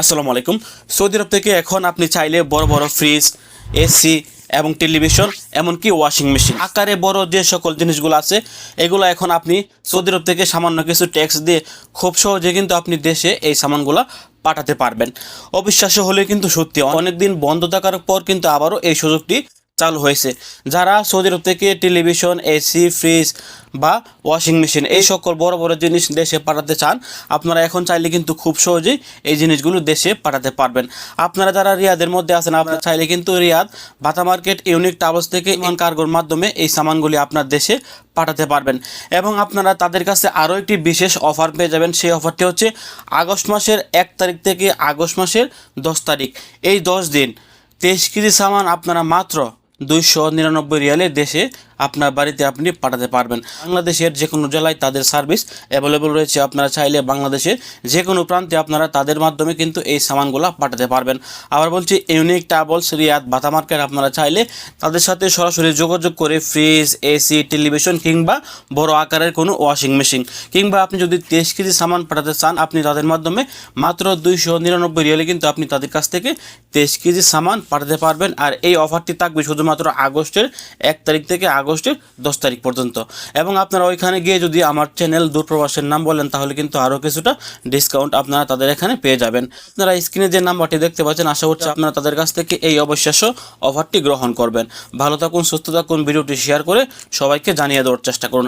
আসসালামু আলাইকুম। Saudi Arab থেকে এখন আপনি চাইলে বড় বড় ফ্রিজ, এসি এবং টেলিভিশন, এমনকি ওয়াশিং মেশিন আকারে বড় যে সকল জিনিসগুলো আছে, এগুলো এখন আপনি সৌদি আরব থেকে সামান্য কিছু ট্যাক্স দিয়ে খুব সহজে কিন্তু আপনি দেশে এই সামানগুলো পাঠাতে পারবেন। অবিশ্বাস্য হলে কিন্তু সত্যি অনেকদিন বন্ধ থাকার পর কিন্তু আবারও এই সুযোগটি চালু হয়েছে যারা সৌদি আরব থেকে টেলিভিশন এসি ফ্রিজ বা ওয়াশিং মেশিন এই সকল বড় বড় জিনিস দেশে পাঠাতে চান আপনারা এখন চাইলে কিন্তু খুব সহজেই এই জিনিসগুলো দেশে পাঠাতে পারবেন। আপনারা যারা রিয়াদের মধ্যে আছেন আপনারা চাইলে কিন্তু Riyadh Batha market unique towers থেকে ইন কার্গোর মাধ্যমে এই সামানগুলি আপনার দেশে পাঠাতে পারবেন। এবং আপনারা তাদের কাছে আরও একটি বিশেষ অফার পেয়ে যাবেন সেই অফারটি হচ্ছে আগস্ট মাসের এক তারিখ থেকে আগস্ট মাসের দশ তারিখ। এই দশ দিন তেইশ কেজি সামান আপনারা মাত্র দুইশো নিরানব্বই রিয়ালে দেশে আপনার বাড়িতে আপনি পাঠাতে পারবেন। বাংলাদেশের যে কোনো জেলায় তাদের সার্ভিস অ্যাভেলেবল রয়েছে। আপনারা চাইলে বাংলাদেশের যে কোনো প্রান্তে আপনারা তাদের মাধ্যমে কিন্তু এই সামানগুলো পাঠাতে পারবেন। আবার বলছি ইউনিক টাবলস রিয়াদ বাতা মার্কেট আপনারা চাইলে তাদের সাথে সরাসরি যোগাযোগ করে ফ্রিজ এসি টেলিভিশন কিংবা বড় আকারের কোনো ওয়াশিং মেশিন কিংবা আপনি যদি তেইশ কেজি সামান পাঠাতে চান, আপনি তাদের মাধ্যমে মাত্র দুইশো নিরানব্বই রিয়ালে কিন্তু আপনি তাদের কাছ থেকে তেইশ কেজি সামান পাঠাতে পারবেন। আর এই অফারটি থাকবে শুধুমাত্র আগস্টের এক তারিখ থেকে আগস্টের দশ তারিখ পর্যন্ত। এবং আপনারা ওইখানে গিয়ে যদি আমার চ্যানেল দূরপ্রবাসের নাম বলেন, তাহলে কিন্তু আরও কিছুটা ডিসকাউন্ট আপনারা তাদের এখানে পেয়ে যাবেন। আপনারা স্ক্রিনে যে নাম্বারটি দেখতে পাচ্ছেন, আশা করছি আপনারা তাদের কাছ থেকে এই অবিশ্বাস্য অফারটি গ্রহণ করবেন। ভালো থাকুন, সুস্থ থাকুন, ভিডিওটি শেয়ার করে সবাইকে জানিয়ে দেওয়ার চেষ্টা করুন।